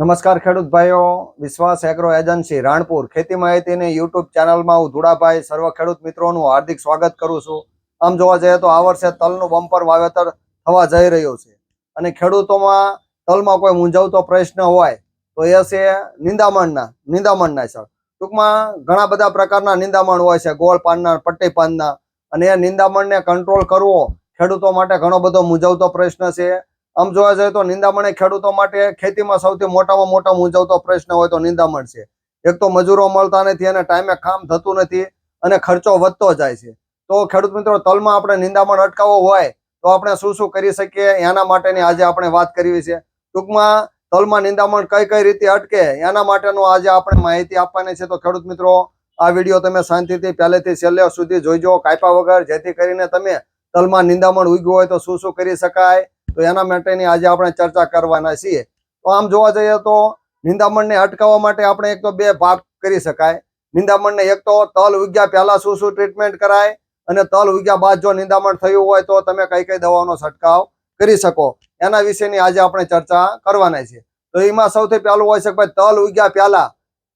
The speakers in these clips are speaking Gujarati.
નમસ્કાર ખેડૂત ભાઈઓ, વિશ્વાસ એગ્રો એજન્સી રાણપુર ખેતી માહિતીની યુટ્યુબ ચેનલમાં હું ધુડાભાઈ, સર્વ ખેડૂત મિત્રોનું હાર્દિક સ્વાગત કરું છું. આમ જોવા જઈએ તો આ વર્ષે તલનું બમ્પર વાવેતર થવા જઈ રહ્યું છે. અને ખેડૂતોમાં તલમાં કોઈ મૂંઝવતો પ્રશ્ન હોય તો એ છે નિંદામણના નિંદામણના સર ટૂંકમાં ઘણા બધા પ્રકારના નિંદામણ હોય છે, ગોળ પાનના, પટ્ટી પાનના. અને એ નિંદામણને કંટ્રોલ કરવો ખેડૂતો માટે ઘણો બધો મૂંઝવતો પ્રશ્ન છે. આમ જોવા જઈએ તો નિંદામણ એ ખેડૂતો માટે ખેતીમાં સૌથી મોટામાં મોટો મૂંઝવતો પ્રશ્ન હોય તો નિંદામણ છે. એક તો મજૂરો મળતા નથી અને ટાઈમે કામ થતું નથી અને ખર્ચો વધતો જાય છે. તો ખેડૂત મિત્રો, તલમાં આપણે નિંદામણ અટકાવવો હોય તો આપણે શું શું કરી શકીએ? એના માટેની આજે આપણે વાત કરવી છે. ટૂંકમાં તલમાં નિંદામણ કઈ કઈ રીતે અટકે એના માટેનું આજે આપણે માહિતી આપવાની છે. તો ખેડૂત મિત્રો, આ વીડિયો તમે શાંતિથી પહેલેથી છેલ્લે સુધી જોઈજો. કાપ્યા વગર જેથી કરીને તમે તલમાં નિંદામણ ઉગ્યું હોય તો શું શું કરી શકાય? તો એના માટેની આજે આપણે ચર્ચા કરવાના છીએ. તો આમ જોવા જઈએ તો નિંદામણને અટકાવવા માટે આપણે એક તો બે ભાગ કરી શકાય. નિંદામણને એક તો તલ ઉગ્યા પહેલા શું શું ટ્રીટમેન્ટ કરાય અને તલ ઉગ્યા બાદ જો નિંદામણ થયું હોય તો તમે કઈ કઈ દવાઓનો છંટકાવ કરી શકો. એના વિશેની આજે આપણે ચર્ચા કરવાના છે તો એમાં સૌથી પહેલું હોય છે ભાઈ તલ ઉગ્યા પહેલા.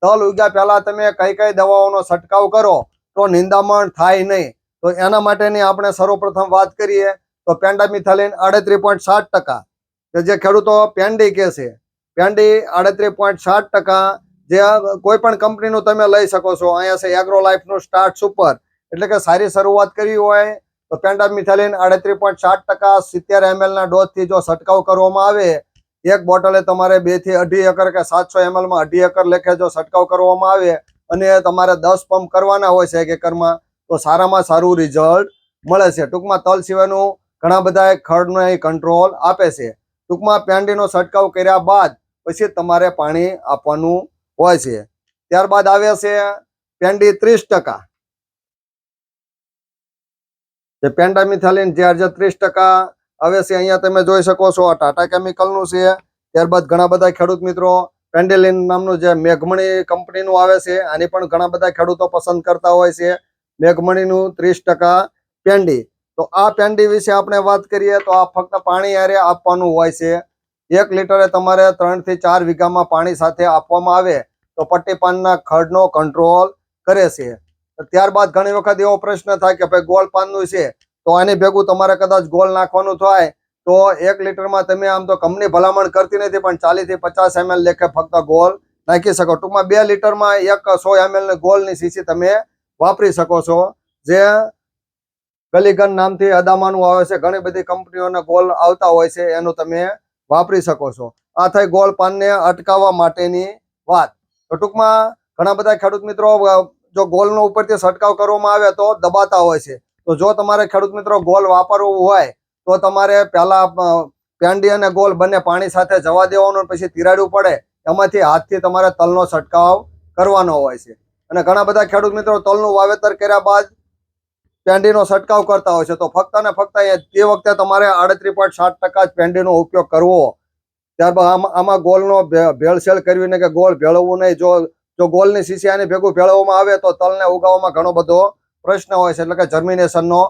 તલ ઉગ્યા પહેલા તમે કઈ કઈ દવાઓનો છંટકાવ કરો તો નિંદામણ થાય નહીં. તો એના માટેની આપણે સર્વપ્રથમ વાત કરીએ. તો પેન્ડામિથાલિન આડત્રીસ પોઈન્ટ સાત ટકા. કે જે ખેડૂતો પેન્ડી કે છે પેન્ડી આડત્રીસ પોઈન્ટ સાત ટકા જે કોઈ પણ કંપનીનું તમે લઈ શકો છો. અહીંયા છે એગ્રો લાઈફનું સ્ટાર્ટ સુપર. એટલે કે સારી શરૂઆત કરવી હોય તો પેન્ડામિથાલિન આડત્રીસ પોઈન્ટ સાત ટકા સિત્તેર એમએલના ડોઝથી જો છંટકાવ કરવામાં આવે, એક બોટલે તમારે બેથી અઢી એકર કે સાતસો એમએલમાં અઢી એકર લેખે જો છંટકાવ કરવામાં આવે અને તમારે દસ પંપ કરવાના હોય છે એક એકરમાં, તો સારામાં સારું રિઝલ્ટ મળે છે. ટૂંકમાં તલ સિવાયનું ઘણા બધા ખડનો કંટ્રોલ આપે છે. ટૂંકમાં પેન્ડીનો છંટકાવ કર્યા બાદ પછી તમારે પાણી આપવાનું હોય છે. ત્યારબાદ આવે છે પેન્ડી ત્રીસ ટકા. જે પેન્ડામિથાલિન જે ત્રીસ ટકા. આવે છે અહીંયા તમે જોઈ શકો છો આ ટાટા કેમિકલનું છે. ત્યારબાદ ઘણા બધા ખેડૂત મિત્રો પેન્ડેલિન નામનું જે મેઘમણી કંપનીનું આવે છે, આની પણ ઘણા બધા ખેડૂતો પસંદ કરતા હોય છે. મેઘમણીનું ત્રીસ ટકા પેન્ડી તો આ પેન્ડી વિશે આપણે વાત કરીએ તો આ ફક્ત પાણી હારે આપવાનું હોય છે. એક લીટરે તમારે ત્રણથી ચાર વીઘામાં પાણી સાથે આપવામાં આવે તો પટ્ટી પાનના ખડનો કંટ્રોલ કરે છે. ત્યારબાદ ઘણી વખત એવો પ્રશ્ન થાય કે ભાઈ ગોળ પાનનું છે તો આની ભેગું તમારે કદાચ ગોળ નાખવાનું થાય તો એક લીટરમાં તમે આમ તો કંપની ભલામણ કરતી નથી પણ ચાલીસથી પચાસ એમએલ લેખે ફક્ત ગોળ નાખી શકો. ટૂંકમાં બે લીટરમાં એક સો એમએલ ગોળની શીશી તમે વાપરી શકો છો. જે ગલીગન નામથી અદામાનું આવે છે. ઘણી બધી કંપનીઓના ગોલ આવતા હોય છે, એનું તમે વાપરી શકો છો. આ થઈ ગોળ પાનને અટકાવવા માટેની વાત. ટૂંકમાં ઘણા બધા ખેડૂત મિત્રો જો ગોલનો ઉપરથી છંટકાવ કરવામાં આવે તો દબાતા હોય છે. તો જો તમારે ખેડૂત મિત્રો ગોલ વાપરવું હોય, તો તમારે પહેલા પેન્ડી અને ગોલ બંને પાણી સાથે જવા દેવાનું પછી તિરાડવું પડે, એમાંથી હાથથી તમારે તલનો છંટકાવ કરવાનો હોય છે. અને ઘણા બધા ખેડૂત મિત્રો તલનું વાવેતર કર્યા બાદ પેન્ડીનો છંટકાવ કરતા હોય છે. તો ફક્ત ને ફક્ત તે વખતે તમારે આડત્રીસ પોઈન્ટ સાત ટકા જ પેન્ડીનો ઉપયોગ કરવો. ત્યારબાદ આમાં આમાં ભેળસેળ કરવીને કે ગોળ ભેળવવું નહીં. જો જો ગોલની શીશી ભેગું ભેળવવામાં આવે તો તલને ઉગાવવામાં ઘણો બધો પ્રશ્ન હોય છે. એટલે કે જર્મિનેશનનો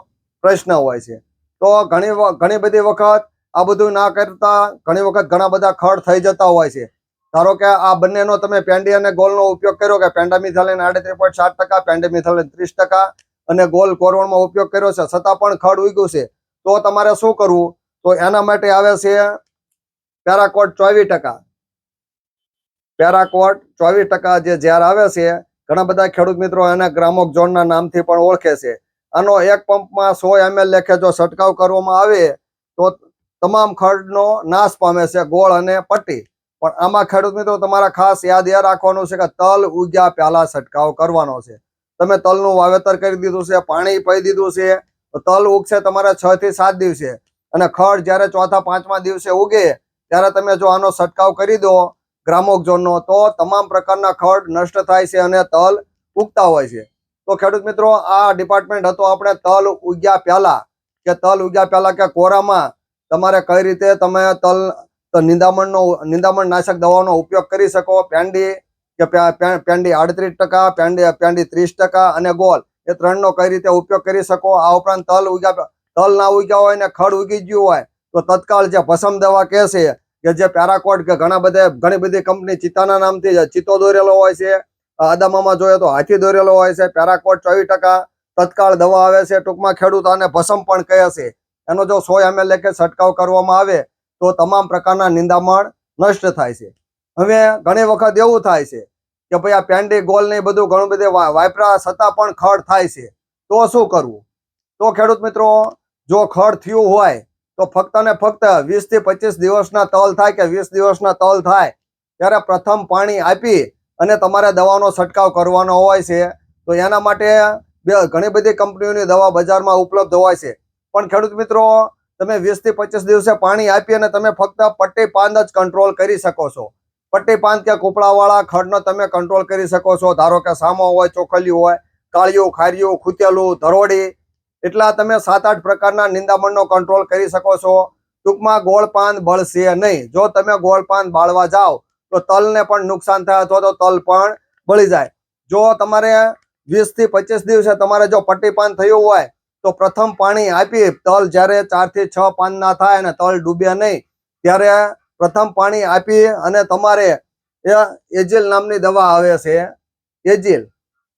પ્રશ્ન હોય છે. તો ઘણી ઘણી બધી વખત આ બધું ના કરતા ઘણી વખત ઘણા બધા ખડ થઈ જતા હોય છે. ધારો કે આ બંનેનો તમે પેન્ડી અને ગોલનો ઉપયોગ કર્યો કે પેન્ડામિથાલિન આડત્રીસ પોઈન્ટ સાત ટકા પેન્ડામિથાલિન ત્રીસ ટકા અને ગોલ કોરવણમાં ઉપયોગ કર્યો છે. છતાં પણ ખડ ઉગ્યું છે. તો તમારે શું કરવું? તો એના માટે આવે છે પેરાકોટ ચોવીસ ટકા. પેરાકોટ ચોવીસ ટકા જે ઝેર આવે છે, ઘણા બધા ખેડૂત મિત્રો એને ગ્રામોક ઝોનના નામથી પણ ઓળખે છે. આનો એક પંપમાં સો એમએલ લેખે જો છંટકાવ કરવામાં આવે, તો તમામ ખડનો નાશ પામે છે ગોળ અને પટ્ટી. પણ આમાં ખેડૂત મિત્રો, તમારા ખાસ યાદ એ રાખવાનું છે કે તલ ઉગ્યા પહેલા છંટકાવ કરવાનો છે. તમે તલનું વાવેતર કરી દીધું છે, પાણી પી દીધું છે, તો તલ ઉગશે તમારે છ થી સાત દિવસે. અને ખડ જ્યારે ચોથા, પાંચમા દિવસે ઉગે, ત્યારે તમે જો આનો છંટકાવ કરી દો ગ્રામોક ઝોનનો, તો તમામ પ્રકારના ખડ નષ્ટ થાય છે અને તલ ઉગતા હોય છે. તો ખેડૂત મિત્રો, આ ડિપાર્ટમેન્ટ હતો આપણે તલ ઉગ્યા પહેલા. કે તલ ઉગ્યા પહેલા કે કોરામાં તમારે કઈ રીતે તમે તલ નિંદામણનો, નિંદામણ નાશક દવાનો ઉપયોગ કરી શકો પેન્ડી કે પે- પે- આડત્રીસ ટકા, પેંડી પેંડી ત્રીસ ટકા અને ગોલ. એ ત્રણનો કઈ રીતે ઉપયોગ કરી શકો? આ ઉપરાંત તલ ઉગ્યા તલ ના ઉગ્યા હોય ને ખડ ઉગી ગયું હોય, તો તત્કાળ જે ભસમ દવા કહેશે કે જે પેરાકોટ કે ઘણા બધા ઘણી બધી કંપની ચિત્તાના નામથી ચિત્તો દોરેલો હોય છે. આદામામાં જોઈએ તો હાથી દોરેલો હોય છે, પેરાકોટ ચોવીસ ટકા. તત્કાળ દવા આવે છે, ટૂંકમાં ખેડૂત આને ભસમ પણ કહે છે. એનો જો સો એમએલ કે છંટકાવ કરવામાં આવે, તો તમામ પ્રકારના નિંદામણ નષ્ટ થાય છે. હવે ઘણી વખત એવું થાય છે કે ભાઈ આ પેન્ડી, ગોલ ને બધું ઘણું બધું વાપરા છતાં પણ ખડ થાય છે. તો શું કરવું? તો ખેડૂત મિત્રો, જો ખડ થયું હોય, તો ફક્ત ને ફક્ત વીસથી પચીસ દિવસના તલ થાય કે વીસ દિવસના તલ થાય, ત્યારે પ્રથમ પાણી આપી અને તમારે દવાનો છંટકાવ કરવાનો હોય છે. તો એના માટે ઘણી બધી કંપનીઓની દવા બજારમાં ઉપલબ્ધ હોય છે. પણ ખેડૂત મિત્રો, તમે વીસથી પચીસ દિવસે પાણી આપી અને તમે ફક્ત પટ્ટી પાંદ જ કંટ્રોલ કરી શકો છો. પટ્ટી પાંદ કે કૂપળાવાળા ખડનો તમે કંટ્રોલ કરી શકો છો. ધારો કે સામો હોય, ચોખલિયું હોય, કાળિયું, ખારિયું ખૂતેલું ધરોડી, એટલા તમે સાત આઠ પ્રકારના નિંદામણનો કંટ્રોલ કરી શકો છો. ટૂંકમાં ગોળપાન બળશે નહીં. જો તમે ગોળપાન બાળવા જાઓ, તો તલને પણ નુકસાન થાય અથવા તો તલ પણ બળી જાય. જો તમારે વીસથી પચીસ દિવસે તમારે જો પટ્ટીપાન થયું હોય, તો પ્રથમ પાણી આપી, તલ જ્યારે ચારથી છ પાન ના થાય અને તલ ડૂબે નહીં, ત્યારે પ્રથમ પાણી આપી અને તમારે એજિલ નામની દવા આવે છે. એજિલ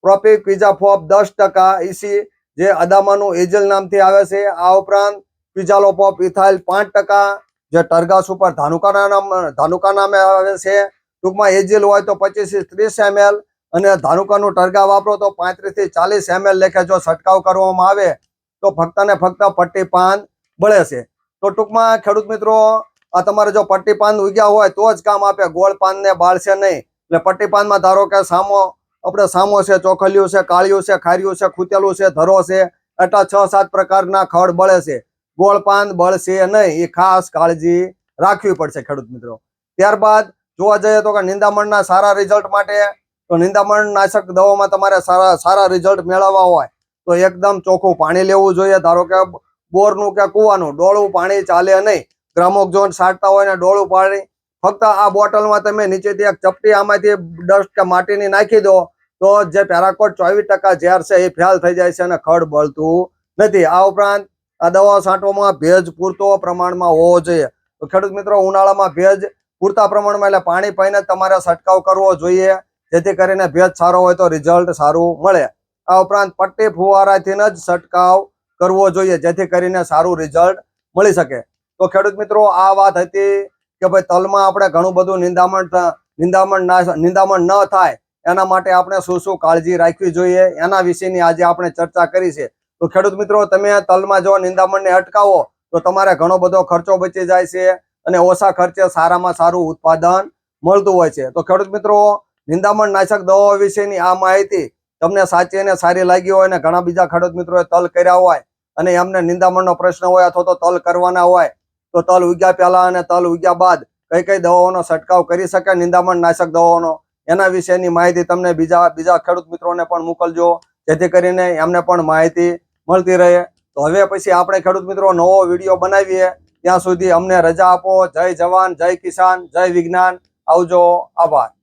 પ્રોપિક ક્વિઝાફોપ દસ ટકા ઈસી જે અદામાનું એજિલ નામથી આવે છે. આ ઉપરાંત ક્વિઝાલોપોપ ઇથાઇલ પાંચ ટકા, જે ટરગાસ ઉપર ધાનુકાના નામ ધાનુકા નામે આવે છે. ટૂંકમાં એજિલ હોય તો પચીસથી ત્રીસ એમએલ અને ધાનુકાનું ટરગા વાપરો તો પાંત્રીસથી ચાલીસ એમએલ લેખે જો છંટકાવ કરવામાં આવે તો ફક્ત ને ફક્ત પટ્ટી પાન બળે છે. તો ટૂંકમાં ખેડૂત મિત્રો આ તમારે જો પટ્ટી પાન ઉગ્યા હોય તો જ કામ આપે. ગોળ પાન ને બાળશે નહીં. એટલે પટ્ટી પાનમાં ધારો કે સામો, આપણે સામો છે, ચોખલિયું છે, કાળિયું છે, ખારિયું છે, ખૂતેલું છે, ધરો છે એટલા છ સાત પ્રકારના ખડ બળે છે. ગોળ પાન બળશે નહીં. એ ખાસ કાળજી રાખવી પડશે ખેડૂત મિત્રો. ત્યારબાદ જોવા જઈએ તો કે નિંદામણના સારા રિઝલ્ટ માટે, તો નિંદામણ નાશક દવામાં તમારે સારા સારા રિઝલ્ટ મેળવવા હોય તો એકદમ ચોખ્ખું પાણી લેવું જોઈએ. ધારો કે બોરનું કે કૂવાનું, ડોળું પાણી ચાલે નહીં. ગ્રામોક્ઝોન સાટતા હોય ને ડોળું પાણી ફક્ત આ બોટલમાં તમે નીચેથી એક ચપટી આમાંથી ડસ્ટ કે માટીની નાખી દો, તો જે પેરાકોટ ચોવીસ ટકા ઝેર છે એ ફેલ થઈ જાય છે અને ખડ બળતું નથી. આ ઉપરાંત આ દવાઓ છાંટવામાં ભેજ પૂરતો પ્રમાણમાં હોવો જોઈએ. તો ખેડૂત મિત્રો, ઉનાળામાં ભેજ પૂરતા પ્રમાણમાં, એટલે પાણી પાઈને તમારે છંટકાવ કરવો જોઈએ. જેથી કરીને ભેજ સારો હોય તો રિઝલ્ટ સારું મળે. આ ઉપરાંત પટ્ટી ફુવારાથી જ છંટકાવ કરવો જોઈએ, જેથી કરીને સારું રિઝલ્ટ મળી શકે. તો ખેડૂત મિત્રો, આ વાત હતી કે ભાઈ તલમાં આપણે ઘણું બધું નિંદામણ નિંદામણ નિંદામણ ન થાય, એના માટે આપણે શું શું કાળજી રાખવી જોઈએ, એના વિશેની આજે આપણે ચર્ચા કરી છે. તો ખેડૂત મિત્રો, તમે તલમાં જો નિંદામણને અટકાવો, તો તમારે ઘણો બધો ખર્ચો બચી જાય છે અને ઓછા ખર્ચે સારામાં સારું ઉત્પાદન મળતું હોય છે. તો ખેડૂત મિત્રો, નિંદામણ નાશક દવાઓ વિશેની આ માહિતી તમને સાચી અને સારી લાગી હોય અને ઘણા બીજા ખેડૂત મિત્રોએ તલ કર્યા હોય અને એમને નિંદામણનો પ્રશ્ન હોય અથવા તો તલ કરવાના હોય તો તલ ઉગ્યા પહેલા અને તલ ઉગ્યા બાદ કઈ કઈ દવાઓનો છંટકાવ કરી શકે, નિંદામણ નાશક દવાઓનો? એના વિશેની માહિતી તમને બીજા બીજા ખેડૂત મિત્રોને પણ મોકલજો, જેથી કરીને એમને પણ માહિતી મળતી રહે. તો હવે પછી આપણે ખેડૂત મિત્રો નવો વીડિયો બનાવીએ. ત્યાં સુધી અમને રજા આપો. જય જવાન, જય કિસાન, જય વિજ્ઞાન. આવજો. આભાર.